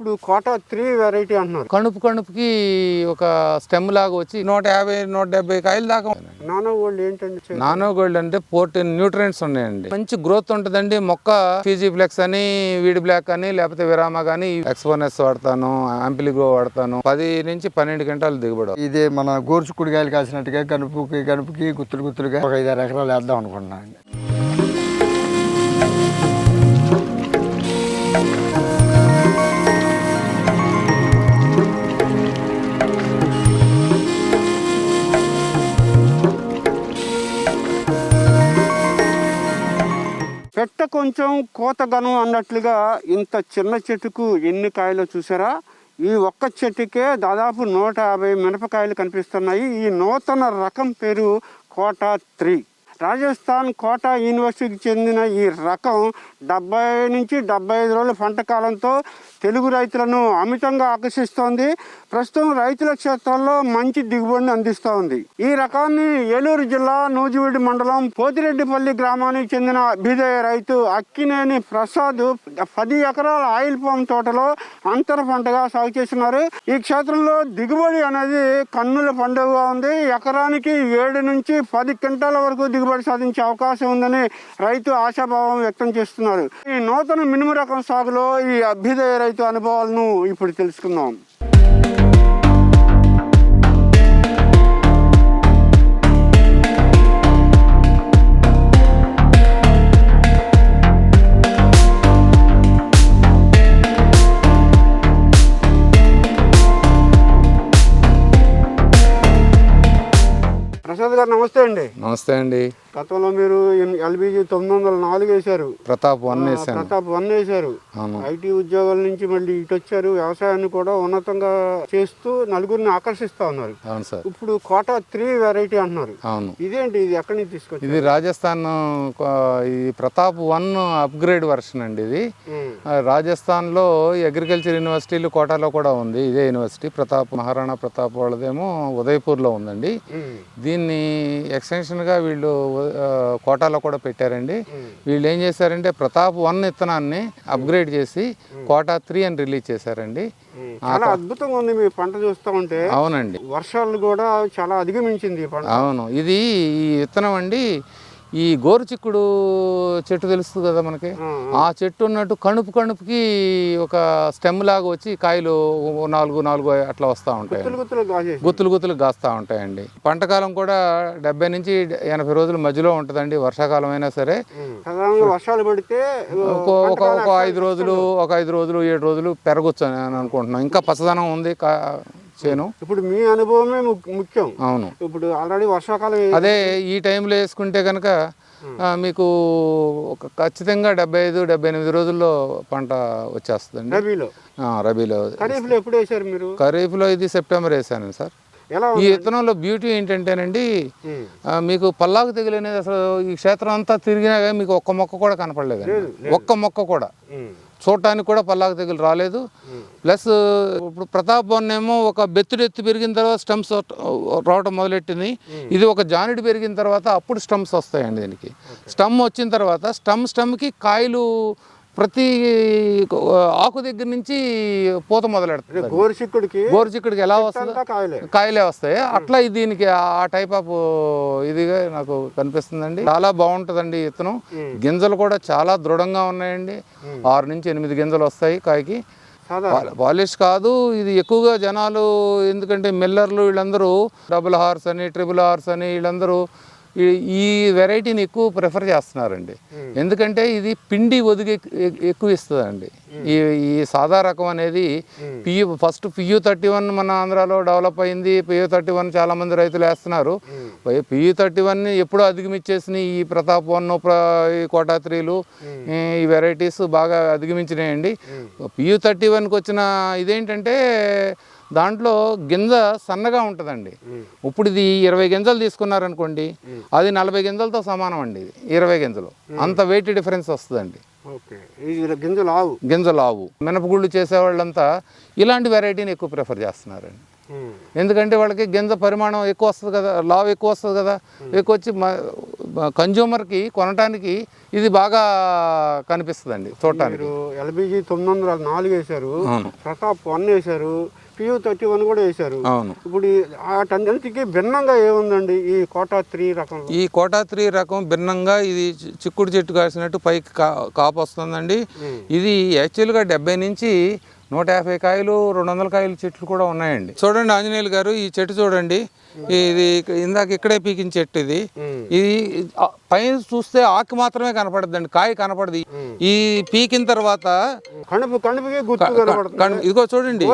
ఇప్పుడు quota three variety అంటున్నారు. కణుపు కణుపుకి ఒక స్టెమ్ లాగా వచ్చి నూట యాభై నూట డెబ్బై కాయలు దాకా నానో గోల్డ్ ఏంటండి చే- నానో గోల్డ్ అంటే ఫోర్టీన్ న్యూట్రియన్స్ ఉన్నాయండి. మంచి గ్రోత్ ఉంటుందండి. మొక్క ఫీజీ ఫ్లెక్స్ అని వీడి బ్లాక్ అని లేకపోతే విరామ కానీ ఎక్స్పోనెస్ వాడతాను అంపిలిగో వాడతాను. పది నుంచి పన్నెండు గంటలు దిగుబడి. ఇదే మన గోర్చుకుడికాయలు కాసినట్టుగా కనుపుకి కనుపుకి గుత్తులు గుత్తులుగా ఒక ఐదారు ఎకరాలు వేద్దాం అనుకుంటున్నాను కొంచెం కోతగనం అన్నట్లుగా ఇంత చిన్న చెట్టుకు ఎన్ని కాయలు చూసారా? ఈ ఒక్క చెట్టుకే దాదాపు నూట యాభై మినపకాయలు కనిపిస్తున్నాయి. ఈ నూతన రకం పేరు కోటా త్రీ. రాజస్థాన్ కోటా యూనివర్సిటీకి చెందిన ఈ రకం డెబ్బై నుంచి డెబ్బై ఐదు రోజుల పంట కాలంతో తెలుగు రైతులను అమితంగా ఆకర్షిస్తోంది. ప్రస్తుతం రైతుల క్షేత్రంలో మంచి దిగుబడిని అందిస్తూ ఉంది. ఈ రకాన్ని ఏలూరు జిల్లా నూజివీడి మండలం పోతిరెడ్డిపల్లి గ్రామానికి చెందిన అభ్యుదయ రైతు అక్కినేని ప్రసాద్ పది ఎకరాల ఆయిల్ పామ్ తోటలో అంతర పంటగా సాగు చేస్తున్నారు. ఈ క్షేత్రంలో దిగుబడి అనేది కన్నుల పండుగగా ఉంది. ఎకరానికి ఏడు నుంచి పది క్వింటాల వరకు దిగుబడి సాధించే అవకాశం ఉందని రైతు ఆశాభావం వ్యక్తం చేస్తున్నారు. ఈ నూతన మినుము రకం సాగులో ఈ అభ్యుదయ రైతు అనుభవాలను ఇప్పుడు తెలుసుకుందాం. నమస్తే అండి. నమస్తే అండి. గతంలో మీరు ఎల్బీజీ తొమ్మిది వందల నాలుగు వేశారు. ప్రతాప్ వన్ ప్రతాప్ వన్ వేశారు. ఐటీ ఉద్యోగాల నుంచి మళ్ళీ ఇటు వచ్చారు. వ్యవసాయాన్ని కూడా ఉన్నతంగా చేస్తూ నలుగురిని ఆకర్షిస్తా ఉన్నారు. అవును సార్. ఇప్పుడు కోటా త్రీ వెరైటీ అంటున్నారు. అవును. ఇదేంటి? ఇది ఎక్కడి నుంచి తీసుకొచ్చారు? ఇది రాజస్థాన్ ఈ ప్రతాప్ వన్ అప్గ్రేడ్ వర్షన్ అండి ఇది. ఉమ్, ఆ, రాజస్థాన్లో అగ్రికల్చర్ యూనివర్సిటీలు కోటాలో కూడా ఉంది. ఇదే యూనివర్సిటీ. ప్రతాప్ మహారాణా ప్రతాప్ వాళ్ళదేమో ఉదయపూర్లో ఉందండి. ఉమ్, దీన్ని ఎక్స్టెన్షన్గా వీళ్ళు ఆ, కోటాలో కూడా పెట్టారండి. వీళ్ళు ఏం చేశారంటే ప్రతాప్ వన్ విత్తనాన్ని అప్గ్రేడ్ చేసి కోటా త్రీ అని రిలీజ్ చేశారండి. చాలా అద్భుతంగా ఉంది మీ పంట చూస్తూ ఉంటే. అవునండి. వర్షాలు కూడా చాలా అధిగమించింది అవును. ఇది ఈ విత్తనం అండి ఈ గోరుచిక్కుడు చెట్టు తెలుస్తుంది కదా మనకి? ఆ, చెట్టు ఉన్నట్టు కణుపు కణుపుకి ఒక స్టెమ్ లాగా వచ్చి కాయలు నాలుగు నాలుగు అట్లా వస్తూ ఉంటాయి గుత్తులు గుత్తులు కాస్తూ ఉంటాయండి. పంటకాలం కూడా డెబ్బై నుంచి ఎనభై రోజుల మధ్యలో ఉంటుందండి వర్షాకాలం అయినా సరే. వర్షాలు పడితే ఒక ఒక ఐదు రోజులు ఒక ఐదు రోజులు ఏడు రోజులు పెరగొచ్చు అని అనుకుంటున్నాం. ఇంకా పచ్చదనం ఉంది కా చేను. ఇప్పుడు మీ అనుభవమే ముఖ్యం. అవును. ఇప్పుడు ఆల్రెడీ వర్షాకాలం అదే ఈ టైంలో వేసుకుంటే కనుక మీకు ఒక ఖచ్చితంగా డెబ్బై ఐదు డెబ్బై ఎనిమిది రోజుల్లో పంట వచ్చేస్తుందండి. రబీలో? రబీలో ఖరీఫ్లో ఎప్పుడు వేశారు మీరు? ఖరీఫ్లో ఇది సెప్టెంబర్ వేసాను సార్. ఈ విత్తనంలో బ్యూటీ ఏంటంటేనండి మీకు పల్లాకు తెగులు అనేది అసలు ఈ క్షేత్రం అంతా తిరిగినా మీకు ఒక్క మొక్క కూడా కనపడలేదండి. ఒక్క మొక్క కూడా. చూడటానికి కూడా పల్లాకు తెగులు రాలేదు. ప్లస్ ఇప్పుడు ప్రతాప్ వన్ ఏమో ఒక బెత్తుడు ఎత్తు పెరిగిన తర్వాత స్టమ్స్ రావటం మొదలెట్టింది. ఇది ఒక జానుడి పెరిగిన తర్వాత అప్పుడు స్టమ్స్ వస్తాయండి దీనికి. స్టమ్ వచ్చిన తర్వాత స్టమ్ స్టమ్కి కాయలు ప్రతి ఆకు దగ్గర నుంచి పూత మొదలెడుతుంది గోరుచిక్కుడికి గోరుచిక్కుడికి ఎలా వస్తుందో కాయలే. వస్తాయి. అట్లా దీనికి ఆ టైప్ ఆఫ్ ఇదిగా నాకు కనిపిస్తుందండి. చాలా బాగుంటుందండి విత్తనం. గింజలు కూడా చాలా దృఢంగా ఉన్నాయండి. ఆరు నుంచి ఎనిమిది గింజలు వస్తాయి కాయకి. పాలిష్ కాదు ఇది ఎక్కువగా జనాలు ఎందుకంటే మిల్లర్లు వీళ్ళందరూ డబుల్ హార్స్ అని ట్రిపుల్ హార్స్ అని వీళ్ళందరూ ఈ- వెరైటీని ఎక్కువ ప్రిఫర్ చేస్తున్నారండి. ఎందుకంటే ఇది పిండి ఒదిగి ఎక్- ఎక్కువ ఇస్తుందండి. ఈ ఈ సాదా రకం అనేది PU first PU thirty one మన ఆంధ్రాలో డెవలప్ అయింది. పియు థర్టీ వన్ చాలా మంది రైతులు వేస్తున్నారు. పియు థర్టీ వన్ ఎప్పుడో అధిగమించేసిన ఈ ప్రతాప్ వన్ ఈ కోటాత్రీలు ఈ వెరైటీస్ బాగా అధిగమించినాయండి. పియు థర్టీ వన్కి వచ్చిన ఇదేంటంటే దాంట్లో గింజ సన్నగా ఉంటుందండి. ఇప్పుడు ఇది ఇరవై గింజలు తీసుకున్నారనుకోండి అది నలభై గింజలతో సమానం అండి ఇది ఇరవై గింజలు. అంత వెయిట్ డిఫరెన్స్ వస్తుందండి. గింజలు ఆవు? గింజలు ఆవు. మినపగుళ్ళు చేసేవాళ్ళంతా ఇలాంటి వెరైటీని ఎక్కువ ప్రిఫర్ చేస్తున్నారండి. ఎందుకంటే వాళ్ళకి గింజ పరిమాణం ఎక్కువ వస్తుంది కదా లావ్ ఎక్కువ వస్తుంది కదా ఎక్కువ వచ్చి కన్జ్యూమర్కి కొనటానికి ఇది బాగా కనిపిస్తుందండి చూడటానికి మీరు ఎల్బీజీ తొమ్మిది వందల నాలుగు వేశారు. ప్రతాప్ వన్ వేశారు పియూ థర్టీ వన్ కూడా వేశారు. అవును. ఇప్పుడు వాటన్నిటికీ భిన్నంగా ఏముందండి ఈ కోటా త్రీ రకంలో ఈ కోటాత్రి రకం భిన్నంగా ఇది చిక్కుడు చెట్టు కాసినట్టు పైకి కాపు వస్తుందండి. ఇది యాక్చువల్గా డెబ్బై నుంచి నూట యాభై కాయలు రెండు వందల కాయలు చెట్లు కూడా ఉన్నాయండి. చూడండి ఆంజనేయులు గారు ఈ చెట్టు చూడండి. ఇది ఇందాక ఇక్కడే పీకిన చెట్టు ఇది. ఇది పైన చూస్తే ఆకు మాత్రమే కనపడదండి కాయ కనపడదు. ఈ పీకిన తర్వాత ఇదిగో చూడండి.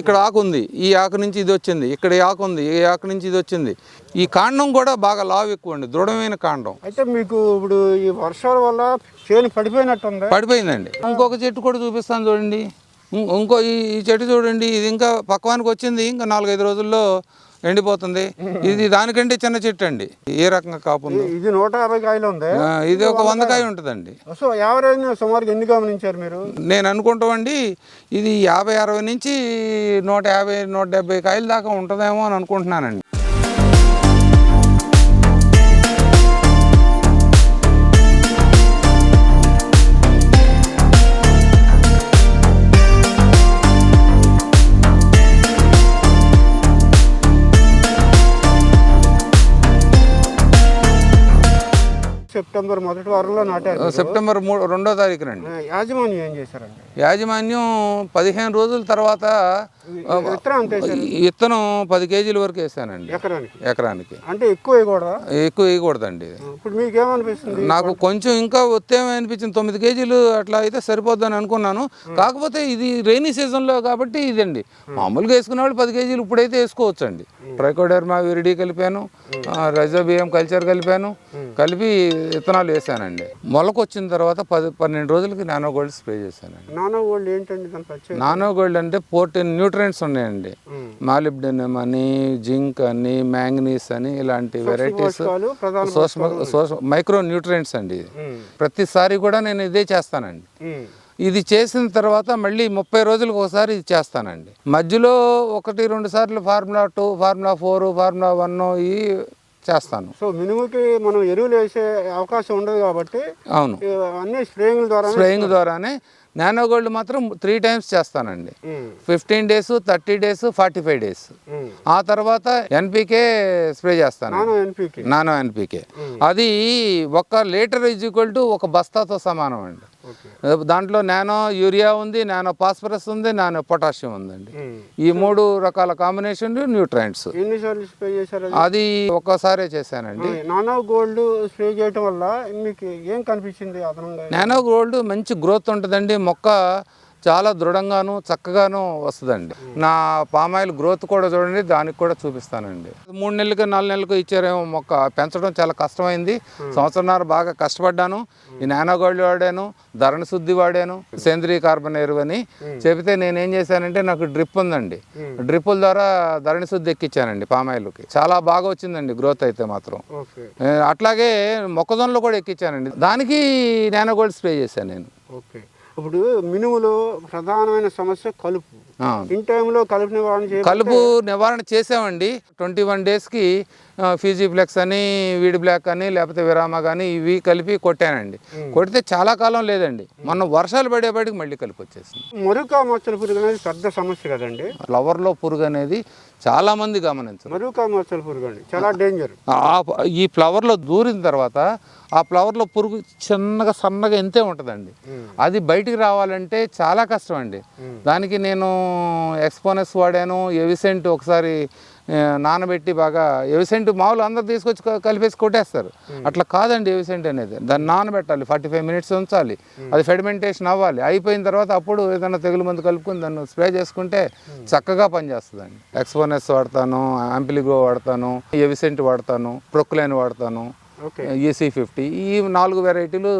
ఇక్కడ ఆకు ఉంది ఈ ఆకు నుంచి ఇది వచ్చింది ఇక్కడ ఆకు ఉంది ఈ ఆకు నుంచి ఇది వచ్చింది. ఈ కాండం కూడా బాగా లావు ఎక్కువ అండి దృఢమైన కాండం. అయితే మీకు ఇప్పుడు ఈ వర్షాల వల్ల చేను పడిపోయినట్టుంది. పడిపోయిందండి. ఇంకొక చెట్టు కూడా చూపిస్తాను చూడండి. ఇంకో ఈ చెట్టు చూడండి ఇది ఇంకా పక్వానికి వచ్చింది ఇంకా నాలుగైదు రోజుల్లో ఎండిపోతుంది. ఇది దానికంటే చిన్న చెట్టు అండి ఏ రకంగా కాపు ఇది నూట యాభై కాయలు ఉంది. ఇది ఒక వందకాయ ఉంటుందండి. సో యావరేజ్ సుమారుగా ఎన్ని గమనించారు మీరు? నేను అనుకుంటామండి ఇది యాభై అరవై నుంచి నూట యాభై నూట డెబ్బై కాయల దాకా ఉంటుందేమో అని అనుకుంటున్నానండి. సెప్టెంబర్ మొదటి వారంలో నాటారు. సెప్టెంబర్ మూడు రెండో తారీఖునండి యాజమాన్యం ఏం చేశారండి యాజమాన్యం పదిహేను రోజుల తర్వాత విత్తనం పది కేజీల వరకు వేసానండి. ఎకరానికి? ఎకరానికి. అంటే ఎక్కువ వేయకూడదా? ఎక్కువ వేయకూడదండి. నాకు కొంచెం ఇంకా అనిపించింది. తొమ్మిది కేజీలు అట్లా అయితే సరిపోద్దని అనుకున్నాను. కాకపోతే ఇది రైనీ సీజన్లో కాబట్టి ఇదండి. మామూలుగా వేసుకునే వాళ్ళు పది కేజీలు ఇప్పుడైతే వేసుకోవచ్చు అండి ట్రైకోడర్మా విరిడి కలిపాను. రజోబియం కల్చర్ కలిపాను. కలిపి విత్తనాలు వేసానండి. మొలక వచ్చిన తర్వాత పది పన్నెండు రోజులకి నానో గోల్డ్ స్ప్రే చేశానండి. నానో గోల్డ్ ఏంటండి దాని ప్రత్యేకత? నానో గోల్డ్ అంటే ఫోర్టీన్ న్యూట్రియంట్స్ ఉన్నాయండి. ఉమ్. మాలిబ్డెనమ్ అని జింక్ అని మ్యాంగనీస్ అని ఇలాంటి వెరైటీస్. పోషకాలు ప్రధాన సూక్ష్మ సూక్ష్మ మైక్రో న్యూట్రియంట్స్ అండి ఇది. ప్రతిసారి కూడా నేను ఇదే చేస్తానండి. ఇది చేసిన తర్వాత మళ్ళీ ముప్పై రోజులకు ఒకసారి ఇది చేస్తానండి. మధ్యలో ఒకటి రెండు సార్లు formula two formula four formula one ఇవి చేస్తాను. సో మినుముకి మనం ఎరువులు వేసే అవకాశం ఉండదు కాబట్టి అవును. అన్ని స్ప్రేయింగ్ ద్వారా స్ప్రేయింగ్ ద్వారానే నానో గోల్డ్ మాత్రం త్రీ టైమ్స్ చేస్తానండి. Fifteen days thirty days forty five days ఆ తర్వాత ఎన్పికే స్ప్రే చేస్తాను నానో ఎన్పికి అది ఒక లీటర్ ఈజ్ ఈక్వల్ టు ఒక బస్తాతో సమానం అండి దాంట్లో నానో యూరియా ఉంది నానో ఫాస్ఫరస్ ఉంది నానో పొటాషియం ఉందండి. ఈ మూడు రకాల కాంబినేషన్ న్యూట్రైంట్స్ అది? ఒక్కసారే చేశానండి. నానో గోల్డ్ స్ప్రే చేయటం వల్ల మీకు ఏం కనిపించింది నానో గోల్డ్ మంచి గ్రోత్ ఉంటుందండి. మొక్క చాలా దృఢంగాను చక్కగాను వస్తుందండి. నా పామాయిల్ గ్రోత్ కూడా చూడండి దానికి కూడా చూపిస్తానండి. మూడు నెలలకు నాలుగు నెలలకు ఇచ్చారేమో మొక్క పెంచడం చాలా కష్టమైంది. సంవత్సరంన్నర బాగా కష్టపడ్డాను. ఈ నానో గోల్డ్ వాడాను ధరణ శుద్ధి వాడాను సేంద్రీయ కార్బన్ ఎరువు అని చెబితే నేనేం చేశానంటే నాకు డ్రిప్ ఉందండి. డ్రిప్పుల ద్వారా ధరణి శుద్ధి ఎక్కించానండి పామాయిల్కి చాలా బాగా వచ్చిందండి గ్రోత్ అయితే మాత్రం. అట్లాగే మొక్కజొన్నలో కూడా ఎక్కించానండి దానికి నానో గోల్డ్ స్ప్రే చేశాను నేను. ఓకే. ఇప్పుడు మినుములో ప్రధానమైన సమస్య కలుపు. ఇన్ టైంలో కలుపు నివారణ కలుపు నివారణ చేసామండి. ట్వంటీ వన్ డేస్కి ఫీజీ ఫ్లెక్స్ అని వీడి బ్లాక్ అని లేకపోతే విరామ కానీ ఇవి కలిపి కొట్టానండి. కొడితే చాలా కాలం లేదండి. మొన్న వర్షాలు పడేపాటికి మళ్ళీ కలిపి వచ్చేసింది. మరుకా మచ్చల పురుగు అనేది పెద్ద సమస్య కదండి. ఫ్లవర్లో పురుగు అనేది చాలా మంది గమనించరు. చాలా డేంజర్ ఈ ఫ్లవర్లో దూరిన తర్వాత ఆ ఫ్లవర్లో పురుగు చిన్నగా సన్నగా ఎంతే ఉంటుందండి. అది బయటికి రావాలంటే చాలా కష్టం అండి దానికి నేను ఎక్స్పోనస్ వాడాను ఎవిసెంట్ ఒకసారి నానబెట్టి బాగా ఎవిసెంట్ మామూలు అందరు తీసుకొచ్చి కలిపేసి కొట్టేస్తారు. అట్లా కాదండి ఎవిసెంట్ అనేది. దాన్ని నానబెట్టాలి ఫార్టీ ఫైవ్ మినిట్స్ ఉంచాలి. అది ఫెడిమెంటేషన్ అవ్వాలి. అయిపోయిన తర్వాత అప్పుడు ఏదైనా తెగులు మందు కలుపుకొని దాన్ని స్ప్రే చేసుకుంటే చక్కగా పనిచేస్తుందండి. ఎక్స్పోనస్ వాడతాను అంపిలిగో వాడతాను ఎవిసెంట్ వాడతాను ప్రొక్లైన్ వాడతాను. EC fifty. ఈ నాలుగు వెరైటీలు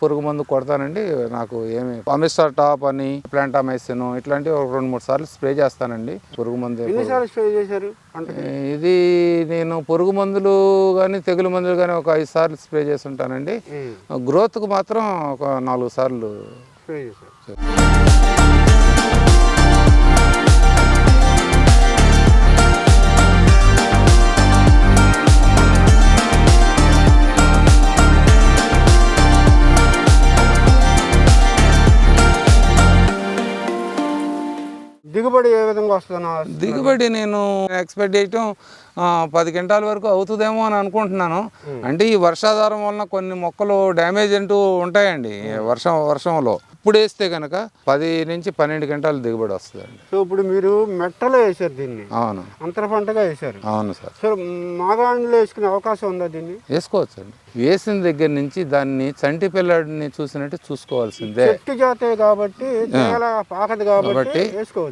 పురుగు మందు కొడతానండి. నాకు ఏమి అమిస్టార్ టాప్ అని ప్లాంటామైసిన్ ఇట్లాంటి ఒక రెండు మూడు సార్లు స్ప్రే చేస్తానండి. పురుగు మందు స్ప్రే చేశారు ఇది నేను పురుగు మందులు కానీ తెగులు మందులు కానీ ఒక ఐదు సార్లు స్ప్రే చేసి ఉంటానండి గ్రోత్కు మాత్రం ఒక నాలుగు సార్లు స్ప్రే చేశారు. దిగుబడి ఏ విధంగా వస్తుందన్న దిగుబడి నేను ఎక్స్పెక్ట్ చేయటం పది క్వింటాల వరకు అవుతుందేమో అని అనుకుంటున్నాను. అంటే ఈ వర్షాధారం వలన కొన్ని మొక్కలు డ్యామేజ్ అంటూ ఉంటాయండి వర్షం వర్షంలో. ఇప్పుడు వేస్తే కనుక పది నుంచి పన్నెండు క్వింటాలు దిగుబడి వస్తుందండి. సో ఇప్పుడు మీరు మెట్టలో వేసారు దీన్ని. అవును. అంతర పంటగా వేసారు అవును సార్. సో మాగాణిలో వేసుకునే అవకాశం ఉందా దీన్ని? వేసుకోవచ్చండి. వేసిన దగ్గర నుంచి దాన్ని చంటి పిల్లడిని చూసినట్టు చూసుకోవాల్సిందే. చెట్టు జాతే కాబట్టి పాకదు కాబట్టి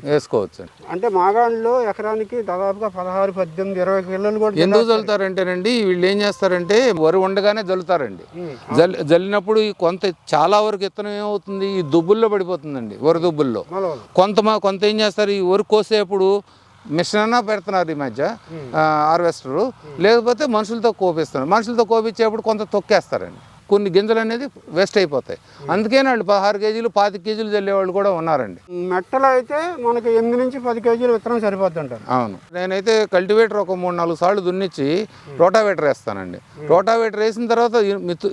వేసుకోవచ్చు. అంటే మాగాణిలో ఎకరానికి దాదాపుగా పదహారు పద్దెనిమిది ఇరవై కిలోలు కూడా ఎందుకు జల్లుతారంటేనండి వీళ్ళు ఏం చేస్తారంటే వరి ఉండగానే జల్లుతారండి. జల్ జల్లినప్పుడు కొంత చాలా వరకు ఇత్తనం ఏమవుతుంది? ఈ దుబ్బుల్లో పడిపోతుందండి వరి దుబ్బుల్లో. కొంత కొంత ఏం చేస్తారు? ఈ వరి కోసేప్పుడు మిషన్ అన్నా పెడుతున్నారు ఈ మధ్య హార్వెస్టరు. లేకపోతే మనుషులతో కోపిస్తున్నారు. మనుషులతో కోపించేప్పుడు కొంత తొక్కేస్తారండి. కొన్ని గింజలు అనేది వేస్ట్ అయిపోతాయి. అందుకే వాళ్ళు పదహారు కేజీలు పాతి కేజీలు చల్లే వాళ్ళు కూడా ఉన్నారండి. మెట్టలో అయితే మనకి ఎనిమిది నుంచి పది కేజీలు విత్తనం సరిపోద్ది అంటారు అవును. నేనైతే కల్టివేటర్ ఒక మూడు నాలుగు సార్లు దున్నిచ్చి రోటావేటర్ వేస్తానండి. రోటావేటర్ వేసిన తర్వాత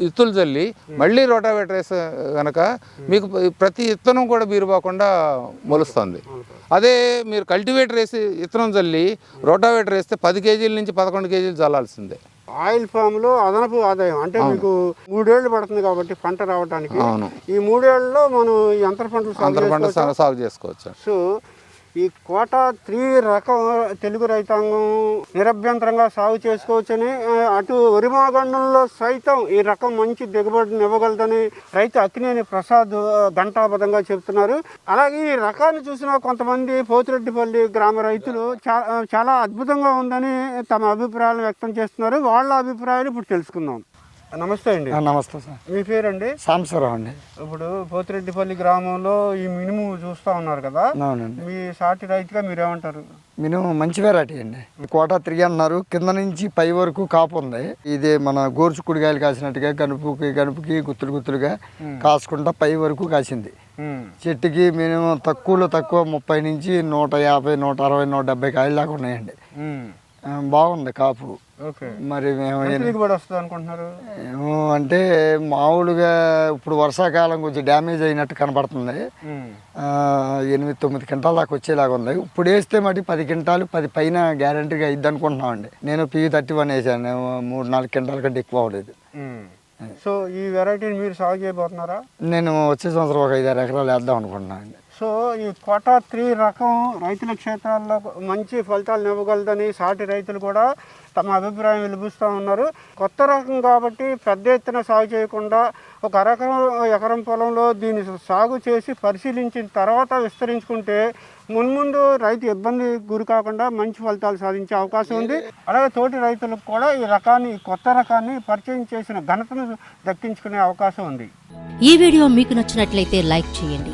ఇత్తులు చల్లి మళ్ళీ రోటావేటర్ వేసే కనుక మీకు ప్రతి ఇత్తనం కూడా బీరుపోకుండా మొలుస్తుంది. అదే మీరు కల్టివేటర్ వేసి ఇత్తనం చల్లి రోటావేటర్ వేస్తే పది కేజీల నుంచి పదకొండు కేజీలు చల్లాల్సిందే ఆయిల్ ఫామ్లో అదనపు ఆదాయం. అంటే మీకు మూడేళ్ళు పడుతుంది కాబట్టి పంట రావడానికి ఈ మూడేళ్ళలో మనం ఈ అంతర పంటలు అంతర పంట సాగు చేసుకోవచ్చు? సో ఈ కోట త్రీ రకం తెలుగు రైతాంగం నిరభ్యంతరంగా సాగు చేసుకోవచ్చని అటు వరిమాగండంలో సైతం ఈ రకం మంచి దిగుబడిని ఇవ్వగలదని రైతు అక్కినేని ప్రసాద్ ఘంటాబద్ధంగా చెప్తున్నారు అలాగే ఈ రకాన్ని చూసిన కొంతమంది పోతిరెడ్డిపల్లి గ్రామ రైతులు చాలా అద్భుతంగా ఉందని తమ అభిప్రాయాలను వ్యక్తం చేస్తున్నారు. వాళ్ళ అభిప్రాయాలు ఇప్పుడు తెలుసుకుందాం. నమస్తే అండి. నమస్తే సార్. మీ పేరండి? సాంబశివరావు అండి. ఇప్పుడు పోతిరెడ్డిపల్లి గ్రామంలో ఈ మినుము చూస్తా ఉన్నారు కదా. అవునండి. మీ సాటి రైతుగా మీరేమంటారు? మినిమం మంచి వెరైటీ అండి. కోట త్రీ అన్నారు కింద నుంచి పై వరకు కాపు ఉంది. ఇది మన గోర్చు కుడికాయలు కాసినట్టుగా కనుపుకి కనుపుకి గుత్తులు గుత్తులుగా కాసుకుంటా పై వరకు కాసింది. చెట్టుకి మినిమం తక్కువలో తక్కువ ముప్పై నుంచి నూట యాభై నూట అరవై నూట డెబ్బై కాయలు దాకా ఉన్నాయండి. బాగుంది కాపు. మరి మేము వస్తుంది అనుకుంటున్నారు? ఏమో అంటే మామూలుగా ఇప్పుడు వర్షాకాలం కొంచెం డ్యామేజ్ అయినట్టు కనబడుతుంది. ఆ, ఎనిమిది తొమ్మిది క్వింటాల దాకా వచ్చేలాగా ఉంది. ఇప్పుడు వేస్తే మటు పది క్వింటాలు పది పైన గ్యారంటీగా ఇద్ది అనుకుంటున్నామండి. నేను పీ థర్టీ వన్ వేసాను. మూడు నాలుగు క్వింటాల కంటే ఎక్కువ అవ్వలేదు. సో ఈ వెరైటీని మీరు సాగు చేయబోతున్నారా? నేను వచ్చే సంవత్సరం ఒక ఐదారు ఎకరాలు వేద్దాం అనుకుంటున్నాను అండి సో ఈ కోటా త్రీ రకం రైతుల క్షేత్రాల్లో మంచి ఫలితాలు ఇవ్వగలదని సాటి రైతులు కూడా తమ అభిప్రాయం వెలిపిస్తూ ఉన్నారు. కొత్త రకం కాబట్టి పెద్ద ఎత్తున సాగు చేయకుండా ఒక అరకరం ఎకరం పొలంలో దీన్ని సాగు చేసి పరిశీలించిన తర్వాత విస్తరించుకుంటే మున్ముందు రైతు ఇబ్బంది గురి కాకుండా మంచి ఫలితాలు సాధించే అవకాశం ఉంది. అలాగే తోటి రైతులకు కూడా ఈ రకాన్ని కొత్త రకాన్ని పరిచయం చేసిన ఘనతను దక్కించుకునే అవకాశం ఉంది. ఈ వీడియో మీకు నచ్చినట్లయితే లైక్ చేయండి.